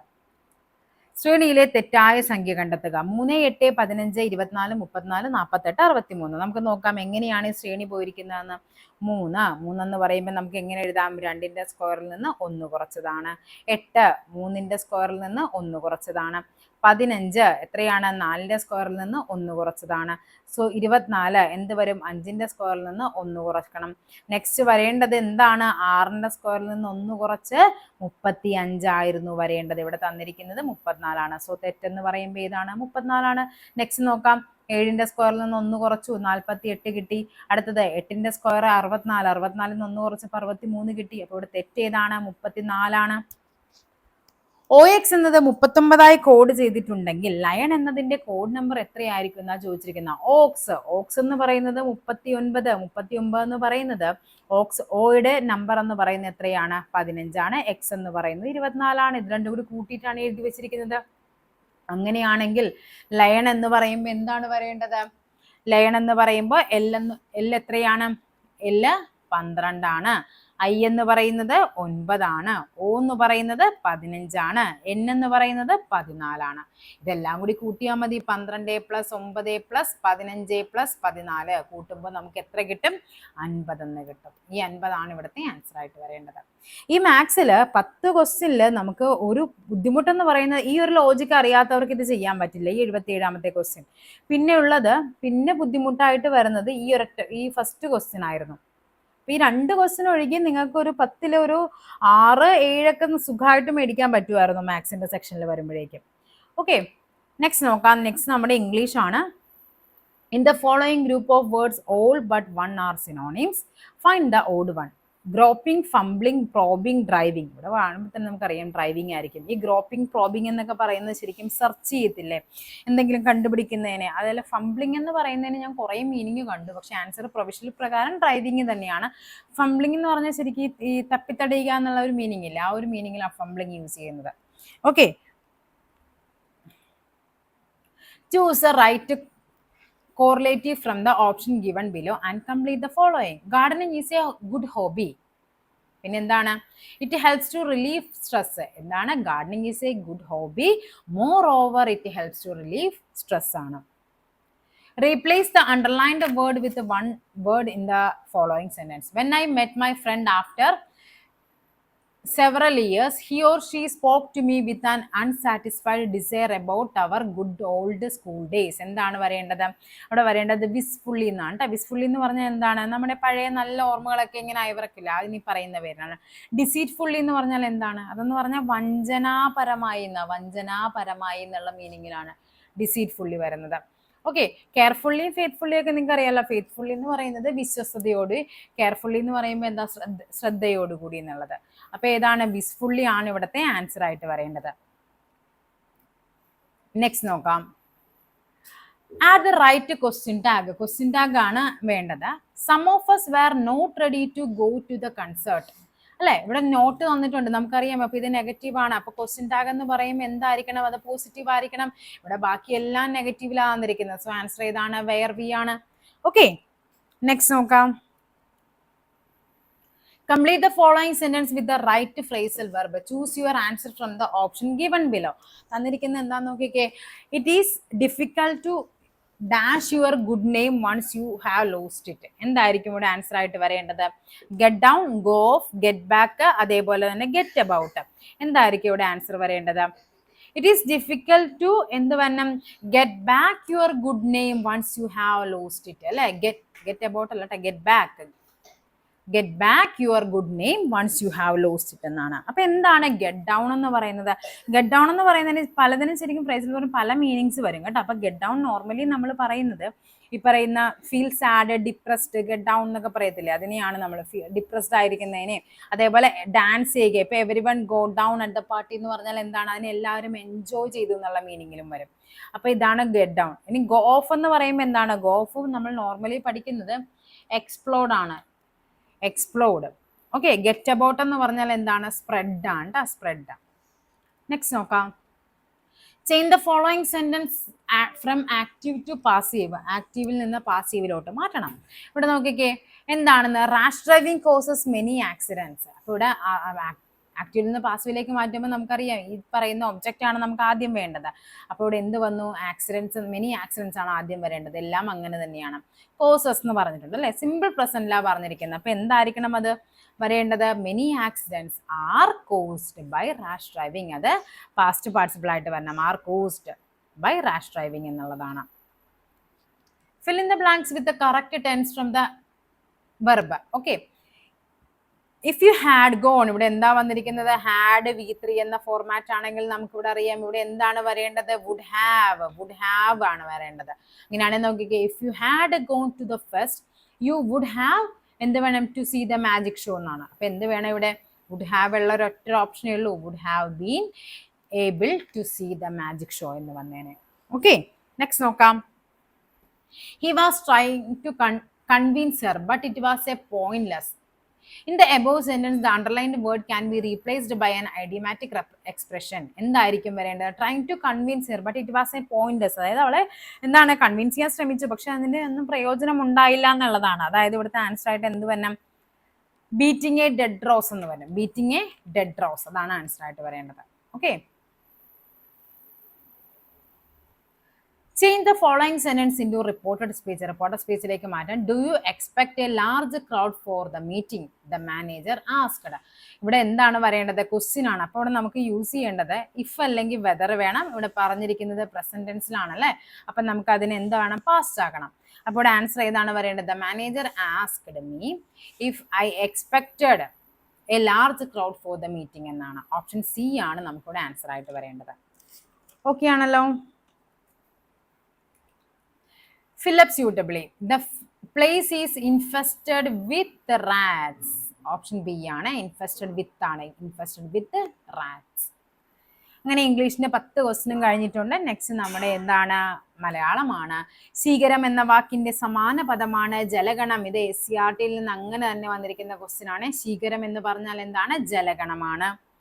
ശ്രേണിയിലെ തെറ്റായ സംഖ്യ കണ്ടെത്തുക. മൂന്ന് എട്ട് പതിനഞ്ച് ഇരുപത്തിനാല് മുപ്പത്തിനാല് നാൽപ്പത്തെട്ട് അറുപത്തി മൂന്ന് നമുക്ക് നോക്കാം എങ്ങനെയാണ് ഈ ശ്രേണി പോയിരിക്കുന്നതെന്ന്. മൂന്ന് മൂന്നെന്ന് പറയുമ്പോൾ നമുക്ക് എങ്ങനെ എഴുതാം? രണ്ടിന്റെ സ്ക്വയറിൽ നിന്ന് ഒന്ന് കുറച്ചതാണ്. എട്ട് മൂന്നിന്റെ സ്ക്വയറിൽ നിന്ന് ഒന്ന് കുറച്ചതാണ്. പതിനഞ്ച് എത്രയാണ്? നാലിന്റെ സ്ക്വയറിൽ നിന്ന് ഒന്ന് കുറച്ചതാണ്. സോ ഇരുപത്തിനാല് എന്ത് വരും? അഞ്ചിന്റെ സ്ക്വയറിൽ നിന്ന് ഒന്ന് കുറക്കണം നെക്സ്റ്റ് വരേണ്ടത് എന്താണ്? ആറിന്റെ സ്ക്വയറിൽ നിന്ന് ഒന്ന് കുറച്ച് മുപ്പത്തി അഞ്ചായിരുന്നു വരേണ്ടത്. ഇവിടെ തന്നിരിക്കുന്നത് മുപ്പത്തിനാലാണ്. സോ തെറ്റെന്ന് പറയുമ്പോൾ ഏതാണ്? മുപ്പത്തിനാലാണ്. നെക്സ്റ്റ് നോക്കാം. ഏഴിന്റെ സ്ക്വയറിൽ നിന്ന് ഒന്ന് കുറച്ചു നാൽപ്പത്തി എട്ട് കിട്ടി. അടുത്തത് എട്ടിന്റെ സ്ക്വയർ അറുപത്തിനാല് അറുപത്തിനാലിൽ നിന്ന് ഒന്ന് കുറച്ചപ്പോൾ അറുപത്തി മൂന്ന് കിട്ടി. അപ്പോൾ ഇവിടെ തെറ്റ് ഏതാണ്? മുപ്പത്തിനാലാണ്. ഒ എക്സ് എന്നത് മുപ്പത്തൊമ്പതായി കോഡ് ചെയ്തിട്ടുണ്ടെങ്കിൽ ലയൺ എന്നതിന്റെ കോഡ് നമ്പർ എത്രയായിരിക്കും എന്നാ ചോദിച്ചിരിക്കുന്ന? ഓക്സ് ഓക്സ് എന്ന് പറയുന്നത് മുപ്പത്തി ഒൻപത് മുപ്പത്തി ഒമ്പത് എന്ന് പറയുന്നത് ഓക്സ് ഓയുടെ നമ്പർ എന്ന് പറയുന്നത് എത്രയാണ്? പതിനഞ്ചാണ്. എക്സ് എന്ന് പറയുന്നത് ഇരുപത്തിനാലാണ്. ഇത് രണ്ടും കൂടി കൂട്ടിയിട്ടാണ് എഴുതി വെച്ചിരിക്കുന്നത്. അങ്ങനെയാണെങ്കിൽ ലയൺ എന്ന് പറയുമ്പോൾ എന്താണ് പറയേണ്ടത്? ലയൺ എന്ന് പറയുമ്പോൾ എൽ എന്ന് എൽ എത്രയാണ്? എൽ പന്ത്രണ്ടാണ്. ഐ എന്ന് പറയുന്നത് ഒൻപതാണ്. ഒ എന്ന് പറയുന്നത് പതിനഞ്ചാണ്. എൻ എന്ന് പറയുന്നത് പതിനാലാണ്. ഇതെല്ലാം കൂടി കൂട്ടിയാൽ മതി. പന്ത്രണ്ട് പ്ലസ് ഒമ്പത് പ്ലസ് പതിനഞ്ച് പ്ലസ് പതിനാല്. കൂട്ടുമ്പോൾ നമുക്ക് എത്ര കിട്ടും? അൻപതെന്ന് കിട്ടും. ഈ അൻപതാണ് ഇവിടുത്തെ ആൻസർ ആയിട്ട് വരേണ്ടത്. ഈ മാത്സിൽ പത്ത് ക്വസ്റ്റ്യനിൽ നമുക്ക് ഒരു ബുദ്ധിമുട്ടെന്ന് പറയുന്നത് ഈ ഒരു ലോജിക്ക് അറിയാത്തവർക്ക് ഇത് ചെയ്യാൻ പറ്റില്ല. ഈ എഴുപത്തി ഏഴാമത്തെ ക്വസ്റ്റ്യൻ പിന്നെ ഉള്ളത് പിന്നെ ബുദ്ധിമുട്ടായിട്ട് വരുന്നത് ഈ ഒരൊറ്റ ഈ ഫസ്റ്റ് ക്വസ്റ്റ്യൻ ആയിരുന്നു. ഈ രണ്ട് ക്വസ്റ്റ്യൻ ഒഴികെ നിങ്ങൾക്ക് ഒരു പത്തിലെ ഒരു ആറ് ഏഴൊക്കെ സുഖമായിട്ട് മേടിക്കാൻ പറ്റുമായിരുന്നു മാത്സിന്റെ സെക്ഷനിൽ വരുമ്പോഴേക്കും. ഓക്കെ നെക്സ്റ്റ് നോക്കാം. നെക്സ്റ്റ് നമ്മുടെ ഇംഗ്ലീഷ് ആണ്. In the following group of words all but one are synonyms find the odd one groping fumbling probing driving. ഇവിടെ കാണുമ്പോൾ തന്നെ നമുക്കറിയാം ഡ്രൈവിംഗ് ആയിരിക്കും. ഈ ഗ്രോപ്പിംഗ് പ്രോബിംഗ് എന്നൊക്കെ പറയുന്നത് ശരിക്കും സെർച്ച് ചെയ്യത്തില്ലേ? എന്തെങ്കിലും കണ്ടുപിടിക്കുന്നതിനെ. അതല്ല ഫംബ്ലിംഗ് എന്ന് പറയുന്നതിന് ഞാൻ കുറേ മീനിങ് കണ്ടു. പക്ഷെ ആൻസർ പ്രൊവിഷണൽ പ്രകാരം ഡ്രൈവിംഗ് തന്നെയാണ്. ഫംബ്ലിംഗ് എന്ന് പറഞ്ഞാൽ ശരിക്കും ഈ- തപ്പിത്തടയുക എന്നുള്ള ഒരു മീനിങ് ഇല്ല. ആ ഒരു മീനിങ്ങിലാണ് ഫംബ്ലിംഗ് യൂസ് ചെയ്യുന്നത്. Okay choose right correlative from the option given below and complete the following. Gardening is a good hobby. പിന്നെ എന്താണ്? It helps to relieve stress എന്താണ്? Gardening is a good hobby moreover it helps to relieve stress ആണ്. Replace the underlined word with one word in the following sentence when I met my friend after several years, he or she spoke to me with an unsatisfied desire about our good old school days. എന്താണ് വരേണ്ടത്? അവിടെ വരേണ്ടത് വിസ്ഫുള്ളി എന്നാണ് കേട്ടോ വിസ്ഫുള്ളി എന്ന് പറഞ്ഞാൽ എന്താണ്? നമ്മുടെ പഴയ നല്ല ഓർമ്മകളൊക്കെ ഇങ്ങനെ അയവിറക്കില്ല. അതിന് പറയുന്ന പേരാണ്. ഡിസീറ്റ്ഫുള്ളി എന്ന് പറഞ്ഞാൽ എന്താണ്? അതെന്ന് പറഞ്ഞാൽ വഞ്ചനാപരമായി എന്ന വഞ്ചനാപരമായി എന്നുള്ള മീനിങ്ങിലാണ് ഡിസീറ്റ്ഫുള്ളി വരുന്നത്. ഓക്കെ കെയർഫുള്ളി ഫെയ്ത്ത്ഫുള്ളി ഒക്കെ നിങ്ങൾക്ക് അറിയാലോ ഫെയ്ത്ത്ഫുള്ളി എന്ന് പറയുന്നത് വിശ്വസ്തയോട് കെയർഫുള്ളി എന്ന് പറയുമ്പോൾ എന്താ ശ്രദ്ധ ശ്രദ്ധയോടുകൂടി എന്നുള്ളത്. അപ്പൊ ഏതാണ്? വിസ്ഫുള്ളി ആണ് ഇവിടുത്തെ ആൻസർ ആയിട്ട് പറയേണ്ടത്. നെക്സ്റ്റ് നോക്കാം. At the right question tag question tag ആണ് വേണ്ടത്. Some of us were not ready to go to the concert അല്ലെ? ഇവിടെ നോട്ട് തന്നിട്ടുണ്ട്. നമുക്കറിയാം. അപ്പൊ ഇത് നെഗറ്റീവ് ആണ്. അപ്പൊ ക്വസ്റ്റ്യൻ ടാഗ് എന്ന് പറയുമ്പോൾ എന്തായിരിക്കണം? അത് പോസിറ്റീവ് ആയിരിക്കണം. ഇവിടെ ബാക്കി എല്ലാം നെഗറ്റീവിലാണ് തന്നിരിക്കുന്നത് സോ ആൻസർ ഏതാണ്? വെയർ വി ആണ്. ഓക്കെ നെക്സ്റ്റ് നോക്കാം. Complete the following sentence with the right phrasal verb choose your answer from the option given below തന്നിരിക്കുന്നത് എന്താന്ന് നോക്കിക്കേ. It is difficult to dash your good name once you have lost it എന്തായിരിക്കും ഇവിടെ answer ആയിട്ട് വരേണ്ടത്? Get down go off get back അതേപോലെ തന്നെ get about എന്തായിരിക്കും ഇവിടെ ആൻസർ വരേണ്ടത്? ഇറ്റ് ഈസ് ഡിഫിക്കൽട്ട് ടു എന്ത് വരണം? Get back your good name once you have lost it അല്ലേ? Get get about അല്ലട്ടെ get back get back your good name once you have lost it എന്നാണ്. അപ്പൊ എന്താണ് get down എന്ന് പറയുന്നത്? Get down എന്ന് പറയുന്നതിന് പലതിനും ശരിക്കും പ്രൈസിൽ പറയും പല മീനിങ്സ് വരും കേട്ടോ. അപ്പൊ ഗെറ്റ് ഡൗൺ നോർമലി നമ്മൾ പറയുന്നത് ഈ പറയുന്ന feel sad depressed get down എന്നൊക്കെ പറയത്തില്ലേ? അതിനെയാണ് നമ്മൾ ഡിപ്രസ്ഡ് ആയിരിക്കുന്നതിനെ. അതേപോലെ ഡാൻസ് ചെയ്യുക. ഇപ്പൊ everyone go down at the party എന്ന് പറഞ്ഞാൽ എന്താണ്? അതിനെ എല്ലാവരും എൻജോയ് ചെയ്തു എന്നുള്ള മീനിങ്ങിലും വരും. അപ്പൊ ഇതാണ് ഗെറ്റ് ഡൗൺ ഇനി ഗോ ഓഫ് എന്ന് പറയുമ്പോൾ എന്താണ്? ഗോ ഓഫ് നമ്മൾ നോർമലി പഠിക്കുന്നത് എക്സ്പ്ലോർഡ് ആണ്. എക്സ്പ്ലോഡ് ഓക്കെ ഗെറ്റ് അബൌട്ട് എന്ന് പറഞ്ഞാൽ എന്താണ്? സ്പ്രെഡ് ആണ് സ്പ്രെഡ് നെക്സ്റ്റ് നോക്കാം. Change the following sentence from active to passive ആക്റ്റീവിൽ നിന്ന് പാസീവിലോട്ട് മാറ്റണം. ഇവിടെ നോക്കിക്കേ എന്താണെന്ന്? Rash driving causes many accidents അപ്പോൾ ഇവിടെ ആക്റ്റീവിൽ നിന്ന് പാസീവിലേക്ക് മാറ്റുമ്പോൾ നമുക്കറിയാം ഈ പറയുന്ന ഒബ്ജക്റ്റ് ആണ് നമുക്ക് ആദ്യം വേണ്ടത്. അപ്പോൾ ഇവിടെ എന്ത് വന്നു? ആക്സിഡൻസ് മെനി ആക്സിഡൻസ് ആണ് ആദ്യം വരേണ്ടത്. എല്ലാം അങ്ങനെ തന്നെയാണ്. കോസസ് എന്ന് പറഞ്ഞിട്ടുണ്ട് അല്ലേ? സിമ്പിൾ പ്രസന്റിലാണ് പറഞ്ഞിരിക്കുന്നത്. അപ്പോൾ എന്തായിരിക്കണം അത്? വരേണ്ടത് many accidents are caused by rash driving അത് പാസ്റ്റ് പാർട്ടിസിപ്പിൾ ആയിട്ട് വരണം. Are caused by rash driving എന്നുള്ളതാണ്. Fill in the blanks with the correct tense from the verb okay if you had gone ഇവിടെ എന്താ വന്നിരിക്കുന്നത്? ഹാഡ് വി ത്രീ എന്ന format ആണെങ്കിൽ നമുക്ക് ഇവിടെ അറിയാം. ഇവിടെ എന്താണ് വരേണ്ടത്? വുഡ് ഹാവ് വുഡ് ഹാവ് ആണ് വരേണ്ടത്. ഇങ്ങനെയാണെങ്കിൽ നോക്കിക്കേ. If you had gone to the first you would have എന്ത് വേണം? To see the magic show എന്നാണ്. അപ്പൊ എന്ത് വേണം ഇവിടെ? വുഡ് ഹാവ് ഉള്ള ഒരു ഒറ്റ ഓപ്ഷനേ ഉള്ളൂ. Would have been able to see the magic show എന്ന് വന്നേനെ. ഓക്കെ നെക്സ്റ്റ് നോക്കാം. He was trying to convince her but it was a pointless in the above sentence the underlined word can be replaced by an idiomatic expression എന്തായിരിക്കും വരേണ്ടത്? Trying to convince her but it was a point അതായത് അവളെ എന്താണ് convince ചെയ്യാൻ ശ്രമിച്ചു. പക്ഷെ അതിന്റെ ഒന്നും പ്രയോജനം ഉണ്ടായില്ല എന്നുള്ളതാണ്. അതായത് ഇവിടുത്തെ ആൻസർ ആയിട്ട് എന്ത് വരണം? ബീറ്റിംഗ് എ ഡെഡ് റോസ് എന്ന് പറയും ബീറ്റിംഗ് എ ഡെഡ് റോസ് അതാണ് ആൻസർ ആയിട്ട് പറയേണ്ടത് okay change the following sentence into reported speech reported സ്പീച്ചിലേക്ക് മാറ്റാൻ do you expect a large crowd for the meeting the manager asked ഇവിടെ എന്താണ് പറയേണ്ടത് ക്വസ്റ്റ്യൻ ആണ്. അപ്പോൾ ഇവിടെ നമുക്ക് യൂസ് ചെയ്യേണ്ടത് ഇഫ് അല്ലെങ്കിൽ വെതർ വേണം. ഇവിടെ പറഞ്ഞിരിക്കുന്നത് പ്രസന്റൻസിലാണ് അല്ലേ അപ്പം നമുക്ക് അതിന് എന്ത് വേണം? പാസ്റ്റ് ആക്കണം. അപ്പോൾ ഇവിടെ ആൻസർ ഏതാണ് പറയേണ്ടത് the manager asked me if I expected a large crowd for the meeting എന്നാണ്. ഓപ്ഷൻ സി ആണ് നമുക്കിവിടെ ആൻസർ ആയിട്ട് പറയേണ്ടത് ഓക്കെ ആണല്ലോ? Up suitably. The place is infested with rats. Option B ആണ് ഇൻഫെസ്റ്റഡ് വിത്ത് ആണ്. ഇൻഫെസ്റ്റഡ് വിത്ത് റാറ്റ്സ് അങ്ങനെ ഇംഗ്ലീഷിന്റെ പത്ത് ക്വസ്റ്റിനും കഴിഞ്ഞിട്ടുണ്ട്. നെക്സ്റ്റ് നമ്മുടെ എന്താണ്? മലയാളമാണ്. ശീകരം എന്ന വാക്കിന്റെ സമാന പദമാണ് ജലഗണം. ഇത് എസ് സി ആർ ടിയിൽ നിന്ന് അങ്ങനെ തന്നെ വന്നിരിക്കുന്ന ക്വസ്റ്റ്യൻ ആണ്. ശീകരം എന്ന് പറഞ്ഞാൽ എന്താണ്? ജലഗണമാണ്.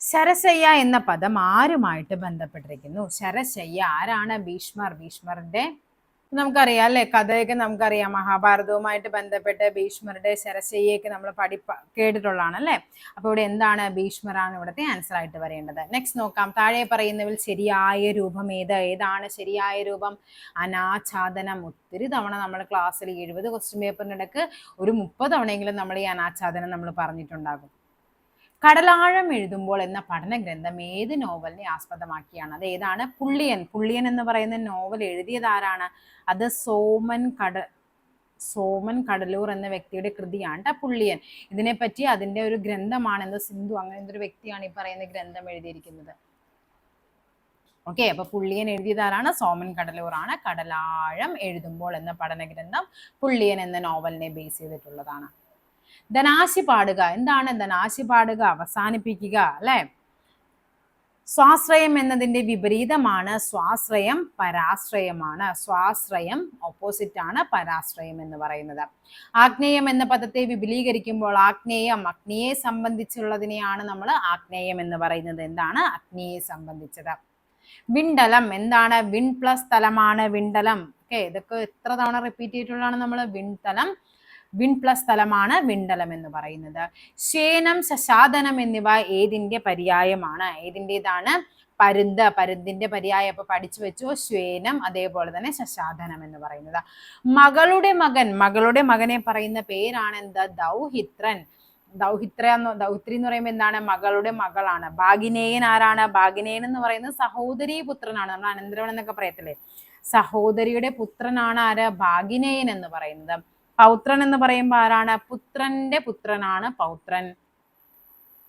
ശരശയ്യ എന്ന പദം ആരുമായിട്ട് ബന്ധപ്പെട്ടിരിക്കുന്നു? ശരശയ്യ ആരാണ്? ഭീഷ്മർ ഭീഷ്മറിന്റെ നമുക്കറിയാം അല്ലെ? കഥയൊക്കെ നമുക്കറിയാം. മഹാഭാരതവുമായിട്ട് ബന്ധപ്പെട്ട് ഭീഷ്മരുടെ ശരശയ്യൊക്കെ നമ്മൾ പഠി കേട്ടിട്ടുള്ളതാണ് അല്ലെ? അപ്പൊ ഇവിടെ എന്താണ് ഭീഷ്മറാണ് ഇവിടുത്തെ ആൻസർ ആയിട്ട് വരേണ്ടത് നെക്സ്റ്റ് നോക്കാം. താഴെ പറയുന്നതിൽ ശരിയായ രൂപം ഏത്? ഏതാണ് ശരിയായ രൂപം? അനാച്ഛാദനം. ഒത്തിരി തവണ നമ്മൾ ക്ലാസ്സിൽ എഴുപത് ക്വസ്റ്റ്യൻ പേപ്പറിനിടക്ക് ഒരു മുപ്പത് തവണയെങ്കിലും നമ്മൾ ഈ അനാച്ഛാദനം നമ്മൾ പറഞ്ഞിട്ടുണ്ടാകും. കടലാഴം എഴുതുമ്പോൾ എന്ന പഠന ഗ്രന്ഥം ഏത് നോവലിനെ ആസ്പദമാക്കിയാണ്? അത് ഏതാണ്? പുള്ളിയൻ. പുള്ളിയൻ എന്ന് പറയുന്ന നോവൽ എഴുതിയത് ആരാണ്? അത് സോമൻ കട സോമൻ കടലൂർ എന്ന വ്യക്തിയുടെ കൃതിയാണ് പുള്ളിയൻ. ഇതിനെപ്പറ്റി അതിന്റെ ഒരു ഗ്രന്ഥമാണ് എന്തോ സിന്ധു അങ്ങനെ ഒരു വ്യക്തിയാണ് ഈ പറയുന്ന ഗ്രന്ഥം എഴുതിയിരിക്കുന്നത്? ഓക്കെ അപ്പൊ പുള്ളിയൻ എഴുതിയതാരാണ് സോമൻ കടലൂറാണ് കടലാഴം എഴുതുമ്പോൾ എന്ന പഠന ഗ്രന്ഥം പുള്ളിയൻ എന്ന നോവലിനെ ബേസ് ചെയ്തിട്ടുള്ളതാണ്. ധനാശി പാടുക എന്താണ് ധനാശി പാടുക അവസാനിപ്പിക്കുക അല്ലെ? സ്വാശ്രയം എന്നതിന്റെ വിപരീതമാണ്. സ്വാശ്രയം പരാശ്രയമാണ്. സ്വാശ്രയം ഓപ്പോസിറ്റ് ആണ് പരാശ്രയം എന്ന് പറയുന്നത്. ആഗ്നേയം എന്ന പദത്തെ വിപുലീകരിക്കുമ്പോൾ ആഗ്നേയം അഗ്നിയെ സംബന്ധിച്ചുള്ളതിനെയാണ് നമ്മൾ ആഗ്നേയം എന്ന് പറയുന്നത്. എന്താണ്? അഗ്നിയെ സംബന്ധിച്ചത്. വിണ്ടലം എന്താണ്? വിൺ പ്ലസ് തലമാണ് വിണ്ടലം. ഓക്കെ ഇതൊക്കെ എത്ര തവണ റിപ്പീറ്റ് ചെയ്തിട്ടുള്ളതാണ് നമ്മൾ? വിൺതലം വിൺ പ്ലസ് സ്ഥലമാണ് വിണ്ടലം എന്ന് പറയുന്നത്. ശേനം ശശാദനം എന്നിവ ഏതിന്റെ പര്യായമാണ്? ഏതിന്റെതാണ് പരുന്ത്. പരുന്തിന്റെ പര്യായം അപ്പൊ പഠിച്ചു വെച്ചു. ശ്വേനം അതേപോലെ തന്നെ ശശാധനം എന്ന് പറയുന്നത്. മകളുടെ മകൻ മകളുടെ മകനെ പറയുന്ന പേരാണ് എന്താ ദൗഹിത്രൻ. ദൗഹിത്ര എന്ന് ദൗഹിത്രി എന്ന് പറയുമ്പോൾ എന്താണ്? മകളുടെ മകളാണ്. ഭാഗിനേയൻ ആരാണ്? ഭാഗിനേയൻ എന്ന് പറയുന്നത് സഹോദരി പുത്രനാണ്. നമ്മൾ അനന്തരവൻ എന്നൊക്കെ പറയത്തില്ലേ? സഹോദരിയുടെ പുത്രനാണ് ആര്? ഭാഗിനേയൻ എന്ന് പറയുന്നത്. പൗത്രൻ എന്ന് പറയുമ്പോൾ ആരാണ്? പുത്രന്റെ പുത്രനാണ് പൗത്രൻ.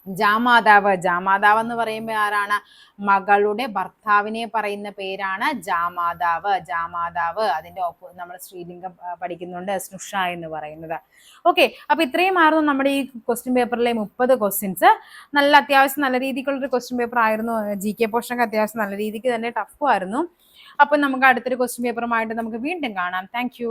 ജാമാതാവ്. ജാമാതാവ് എന്ന് പറയുമ്പോൾ ആരാണ്? മകളുടെ ഭർത്താവിനെ പറയുന്ന പേരാണ് ജാമാതാവ്. ജാമാതാവ് അതിന്റെ ഒപ്പ് നമ്മൾ സ്ത്രീലിംഗം പഠിക്കുന്നുണ്ട്. സ്നുഷ എന്ന് പറയുന്നത്. ഓക്കെ. അപ്പൊ ഇത്രയുമായിരുന്നു നമ്മുടെ ഈ ക്വസ്റ്റ്യൻ പേപ്പറിലെ മുപ്പത് ക്വസ്റ്റ്യൻസ് നല്ല അത്യാവശ്യം നല്ല രീതിക്കുള്ളൊരു ക്വസ്റ്റ്യൻ പേപ്പർ ആയിരുന്നു. ജി കെ പോർഷനൊക്കെ അത്യാവശ്യം നല്ല രീതിക്ക് തന്നെ ടഫും ആയിരുന്നു. അപ്പൊ നമുക്ക് അടുത്തൊരു ക്വസ്റ്റ്യൻ പേപ്പറുമായിട്ട് നമുക്ക് വീണ്ടും കാണാം. താങ്ക്